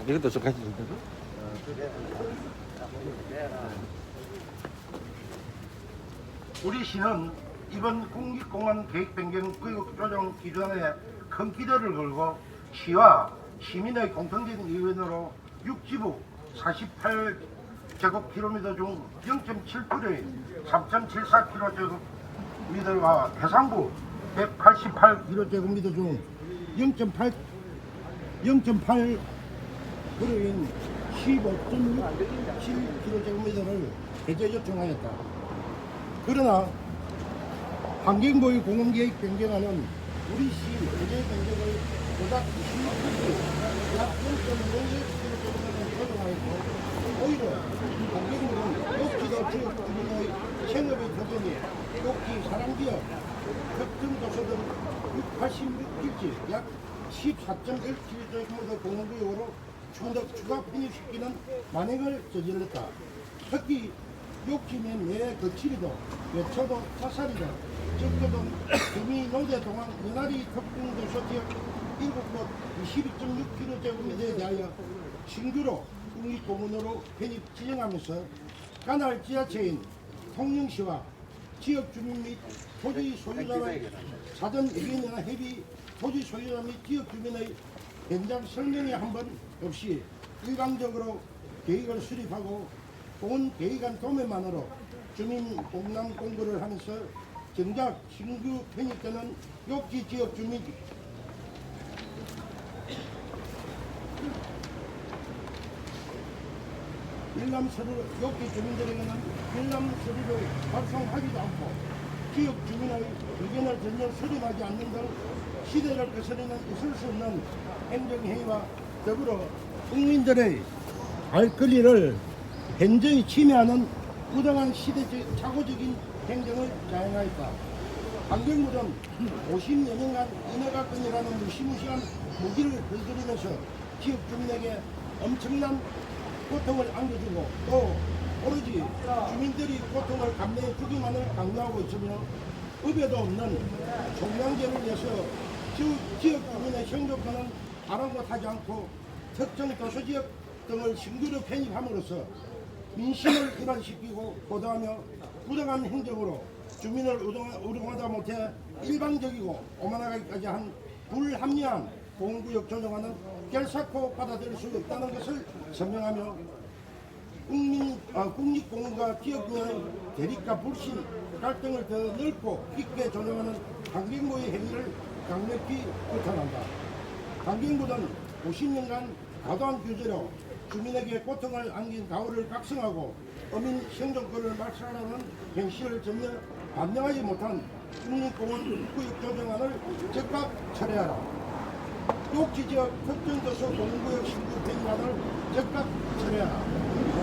아, 이것도 좀 같이 좀 우리 시는 이번 국립공원 계획 변경 구역 조정 기준에 큰 기대를 걸고 시와 시민의 공통적인 의견으로 6지부 48 제곱킬로미터 중 0.7%인 3.74km제곱미터와 해상부 188km제곱미터 중 0.8 0.8% 인 15.67km제곱미터를 해제 요청하였다. 그러나 환경보유 공원계획 변경안은 우리 시 해제 변경을 보다 26%, 약 0.5km를 조정하였고 오히려 환경부는 지역 주민의 생업의 조정이 욕지 사랑지역 특정도서 등 686필지 약 14.1km 공원구역으로 추가, 추가 편입시키는 만행을 저질렀다. 특히 욕심의 내 거칠이도 외초도 자살이도 적교도 주미 노대 동안 연하리 특정도서 지역 7곳 22.6km제곱미터에 대하여 신규로 국립공원으로 편입 지정하면서 관할 지자체인 통영시와 지역 주민 및 토지 소유자의 사전 의견이나 협의 토지 소유자 및 지역 주민의 현장 설명이 한번 없이 일방적으로 계획을 수립하고 본 계획안 도면만으로 주민 공람 공부를 하면서 정작 신규 편입되는 욕지 지역 주민 일남 서류 욕지 주민들에게는 일남 서류를 발송하지도 않고 지역 주민의 의견을 전혀 수립하지 않는 등 시대를 거스르는 있을 수 없는 행정행위와 더불어 국민들의 알 권리를 현저히 침해하는 부당한 시대적 착오적인 행정을 자행하였다. 환경부는 50여 년간 인허가권이라는 무시무시한 무기를 들들이면서 지역 주민에게 엄청난 고통을 안겨주고 또 오로지 주민들이 고통을 감내해 주기만을 강요하고 있으며 법에도 없는 종량제를 내서 지역, 지역 주민의 생존권은 아랑곳하지 않고 특정 도시지역 등을 신규로 편입함으로써 민심을 일반시키고 보도하며 부당한 행정으로 주민을 우롱하다 못해 일방적이고 오만하기까지 한 불합리한 보건구역 조정안은 결사코 받아들일 수 없다는 것을 설명하며 국민, 아, 국립공원과 지역구의 대립과 불신, 갈등을 더 넓고 깊게 조정하는 환경부의 행위를 강력히 비판한다. 환경부는 50년간 과도한 규제로 주민에게 고통을 안긴 가오를 각성하고 어민 생존권을 말살하는 행실을 전혀 반영하지 못한 국립공원 구역 조정안을 즉각 철회하라. 욕지 지역 특정 도서 공구역 신규 편입안을 즉각 철회하라.